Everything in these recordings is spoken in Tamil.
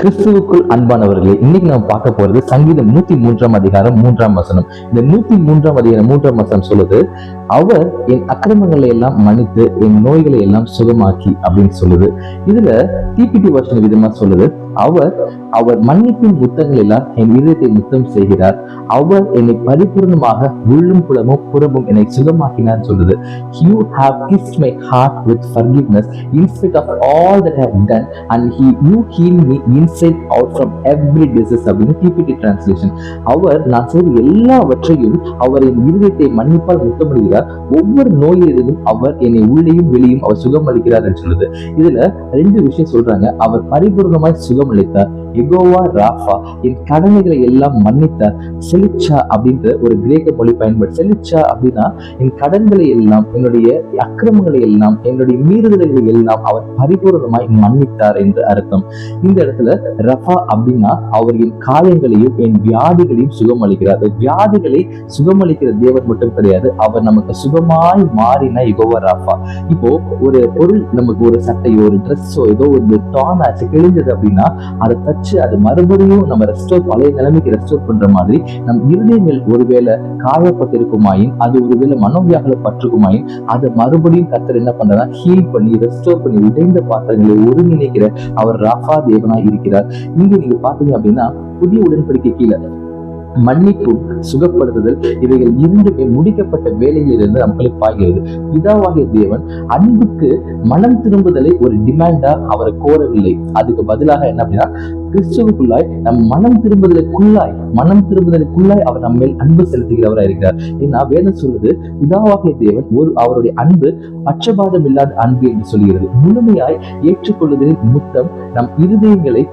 கிறிஸ்துவுக்குள் அன்பானவர்களே இன்னைக்கு நம்ம பார்க்க போறது சங்கீதம் நூத்தி மூன்றாம் அதிகாரம் மூன்றாம் வசனம். இந்த நூத்தி மூன்றாம் அதிகாரம் மூன்றாம் வசனம் சொல்லுது அவர் என் அக்கிரமங்களை எல்லாம் மன்னித்து என் நோய்களை எல்லாம் சுகமாக்கி அப்படின்னு சொல்லுது. இதுல டிபிடி வருஷன் விதமா சொல்லுது அவர் அவர் மன்னிப்பின் முத்தங்கள் எல்லாம் என் இதயத்தை முத்தம் செய்கிறார். அவர் என்னை பரிபூர்ணமாக உள்ளும் புலமும் புறமும் என்னை சுகமாக்கினார் சொல்லுது. You have kissed my heart with forgiveness in spite of all that have done and and you heal me in inside out from every disease அப்படின்னு டிபிடி டிரான்ஸ்லேஷன் அவர் நான் செய்த எல்லாவற்றையும் அவர் என் இருதயத்தை மன்னிப்பால் முத்தமிடுகிறார். ஒவ்வொரு நோயிலிருந்தும் அவர் என்னை உள்ளேயும் வெளியும் அவர் சுகமளிக்கிறார் என்று சொல்லுது. இதுல ரெண்டு விஷயம் சொல்றாங்க. அவர் பரிபூர்ணமாய் சுகமளித்தார். எகோவா ராஃபா என் கடமைகளை எல்லாம் மன்னித்தார் செலிச்சா அப்படின்ற ஒரு கிரேக்க மொழி பயன்படு செலிச்சா அப்படின்னா என் கடன்களை எல்லாம் என்னுடைய அக்கிரமங்களை எல்லாம் என்னுடைய மீறுதல்களை எல்லாம் அவர் பரிபூர்ணமாய் மன்னித்தார் என்று அர்த்தம். இந்த இடத்துல ரஃபா அப்படின்னா அவர் என் காயங்களையும் என் வியாதிகளையும் சுகமளிக்கிறார். வியாதிகளை சுகமளிக்கிற தேவர் மட்டும் கிடையாது அவர் நமக்கு சுகமாய் மாறின யுகோவா ராஃபா. இப்போ ஒரு பொருள் நமக்கு ஒரு சட்டையோ ஒரு ட்ரெஸ்ஸோ ஏதோ ஒரு டான் ஆச்சு கிழிஞ்சது அப்படின்னா அதை வச்சு அது மறுபடியும் நம்ம ரெஸ்டோர் பழைய நிலைமைக்கு ரெஸ்டோர் பண்ற மாதிரி நம் இருதயங்கள் ஒருவேளை காயப்பட்டிருக்குமாயின் அது ஒருவேளை மனோவியாகல பற்றுக்குமாயின் அதை மறுபடியும் கத்தர் என்ன பண்றதா ஹீல் பண்ணி ரெஸ்டோர் பண்ணி உடைந்த பாத்திரங்களை ஒருங்கிணைக்கிற அவர் ராஃபா தேவனா இருக்கிறார். இங்க நீங்க பாத்தீங்க அப்படின்னா புதிய உடன்படிக்கை கீழே மன்னிப்பு சுகப்படுத்துதல் இவைகள் இரண்டுமே முடிக்கப்பட்ட வேலையிலிருந்து நம்மளுக்கு பாய்கிறது. பிதாவாகிய தேவன் அன்புக்கு மனம் திரும்புதலை ஒரு டிமாண்டா அவரை கோரவில்லை. அதுக்கு பதிலாக என்ன அப்படின்னா கிறிஸ்துவுக்குள்ளாய் நம் மனம் திரும்புதலுக்குள்ளாய் மனம் திரும்புதலுக்குள்ளாய் அவர் நம்ம மேல் அன்பு செலுத்துகிறவராக இருக்கிறார். ஏன்னா வேதம் சொல்லுது பிதாவாகிய தேவன் ஒரு அவருடைய அன்பு பட்சபாதம் இல்லாத அன்பு என்று சொல்கிறது. முழுமையாய் ஏற்றுக்கொள்ளுதலின் முத்தம் நம் இருதயங்களை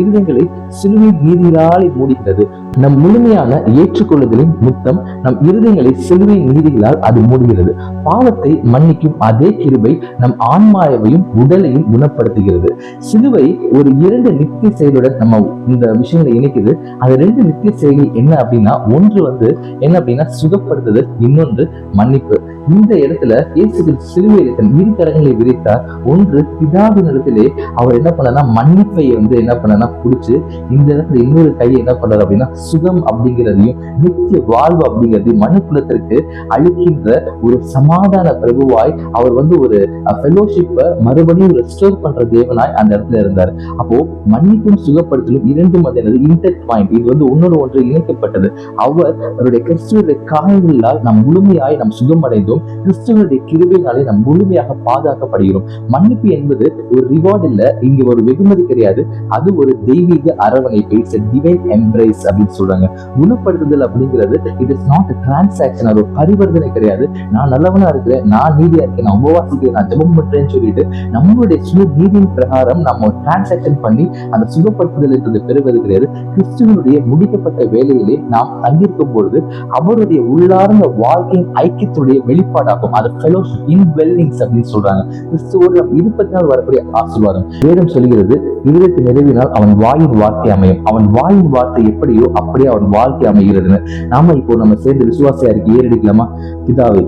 இருதயங்களை சிலுவை நீதிகளாலே மூடுகிறது. நம் முழுமையான ஏற்றுக்கொள்ளுதலின் முத்தம் நம் இருதயங்களை சிலுவை நீதிகளால் அது மூடுகிறது. பாவத்தை மன்னிக்கும் அதே கிருபை நம் ஆன்மாவையும் உடலையும் குணப்படுத்துகிறது. சிலுவை ஒரு இரண்டு நித்திய செயலியோட நம்ம இந்த விஷயங்களை இணைக்குது. அது ரெண்டு நித்திய செயலி என்ன அப்படின்னா ஒன்று வந்து என்ன அப்படின்னா சுகப்படுத்துதல் இன்னொன்று மன்னிப்பு. இந்த இடத்துல இயேசுகள் கிறிஸ்து சிலுவையில் தன் இரு கரங்களை விரித்தார் ஒன்று பிதாவின் இடத்திலே அவர் என்ன பண்ணனா மன்னிப்பை வந்து என்ன பண்ணனா பிடிச்சு இந்த இடத்துல இன்னொரு கையை என்ன பண்றாரு அப்படின்னா சுகம் அப்படிங்கிறதையும் நித்திய வாழ்வு அப்படிங்கிறதையும் மனுக்குலத்திற்கு அழிக்கின்ற ஒரு சமாதான பிரபுவாய் அவர் வந்து ஒரு ஃபெலோஷிப்பை மறுபடியும் ரெஸ்டோர் பண்ற தேவனாய் அந்த இடத்துல இருந்தார். அப்போ மன்னிப்பும் சுகப்படுத்தலும் இரண்டும் அது என்னது இன்டர் பாயிண்ட் இது வந்து ஒன்னொரு ஒன்று இணைக்கப்பட்டது. அவர் அவருடைய கிறிஸ்துவனுடைய காயங்களால் நாம் முழுமையாய் நாம் சுகமடைந்தோம். கிறிஸ்துவனுடைய கிருபையினாலே நாம் முழுமையாக பாதுகாக்கப்படுகிறோம். மன்னிப்பு என்பது ஒரு ரிவார்டு இல்லை இங்க ஒரு வெகுமதி கிடையாது. அது ஒரு தெய்வீக அரவணைப்பு. இட்ஸ் டிவைன் எம்ப்ரைஸ் அப்படின்னு சொல்றாங்க. குணப்படுத்துதல் அப்படிங்கிறது இட் இஸ் நாட் டிரான்சாக்ஷன் அது ஒரு பரிவர்த்தனை கிடையாது. நான் நல்லவனா இருக்கிறேன் நான் நீதியா இருக்கேன் நான் உபவாசிக்கிறேன் நான் ஜெபம் பண்றேன்னு சொல்லிட்டு நம்மளுடைய சுய நீதியின் பிரகாரம் நம்ம டிரான்சாக்ஷன் பண்ணி அந்த சுக சுகப்படுத்துதல் என்பது பெறுவது கிடையாது. கிறிஸ்துவனுடைய முடிக்கப்பட்ட வேலையிலே நாம் தங்கியிருக்கும் பொழுது அவருடைய உள்ளார்ந்த வாழ்க்கையின் ஐக்கியத்துடைய வெளிப்பாடாகும். அது ஃபெலோஷிப் இன் வெல்லிங்ஸ் அப்படின்னு சொல்றாங்க. கிறிஸ்துவோடு நாம் இருப்பதனால் வரக்கூடிய ஆசீர்வாதம். வேதம் சொல்கிறது இருதயத்தை நிறைவினால் அவன் வாயின் வார்த்தை அமையும். அவன் வாயின் வார்த்தை எப்படியோ அப்படியே அவன் வாழ்க்கை அமைகிறதுன்னு. நாம இப்போ நம்ம சேர்ந்து விசுவாசியா இருக்கு ஏறடிக்கலாமா? பிதாவை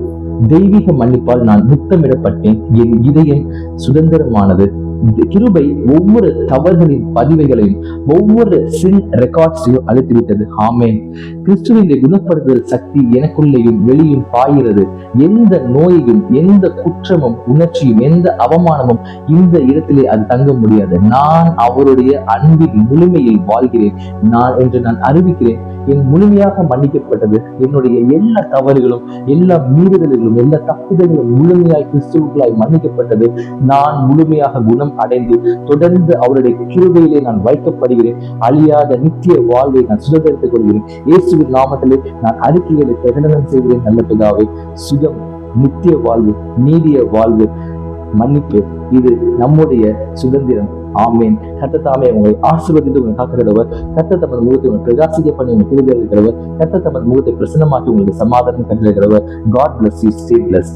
தெய்வீக மன்னிப்பால் நான் முத்தமிடப்பட்டேன். என் இதயம் சுதந்திரமானது. கிருபை ஒவ்வொரு தவறுகளின் பதிவுகளையும் ஒவ்வொரு சின் ரெக்கார்ட்ஸையும் அழித்து ஆமேன். கிறிஸ்துவின் குணப்படுத்துதல் சக்தி எனக்குள்ளேயும் வெளியும் பாய்கிறது. எந்த நோயையும் எந்த குற்றமும் உணர்ச்சியும் எந்த அவமானமும் இந்த இடத்திலே அது தங்க முடியாது. நான் அவருடைய அன்பின் முழுமையில் வாழ்கிறேன். நான் என்று நான் அறிவிக்கிறேன். என் முழுமையாக மன்னிக்கப்பட்டது. என்னுடைய எல்லா தவறுகளும் எல்லா மீறுதல்களும் எல்லா தப்புதல்களும் முழுமையாய் கிறிஸ்துவுக்களாய் மன்னிக்கப்பட்டது. நான் முழுமையாக குணம் அடைந்து தொடர்ந்து அவருடைய கிருபையிலே நான் வைக்கப்படுகிறேன். அழியாத நித்திய வாழ்வை நான் சுதந்திரத்துக் கொள்கிறேன். இயேசுவின் நாமத்திலே நான் அறிக்கைகளை பிரகடனம் செய்கிறேன் நல்ல பிதாவே. சுகம் நித்திய வாழ்வு நீடிய வாழ்வு. மன்னிப்பு இது நம்முடைய சுதந்திரம். ஆமேன். கத்த தாமே உங்களை ஆசீர்வதித்து உங்களை காக்கிறவர் கத்த தமது முகத்தை உங்களை பிரகாசிக்க பண்ணி உங்களை திருதி இருக்கிறவர் கத்த தமது முகத்தை பிரசனமாக்கி உங்களுக்கு சமாதானம் கண்டிருக்கிறவர் God bless you stay bless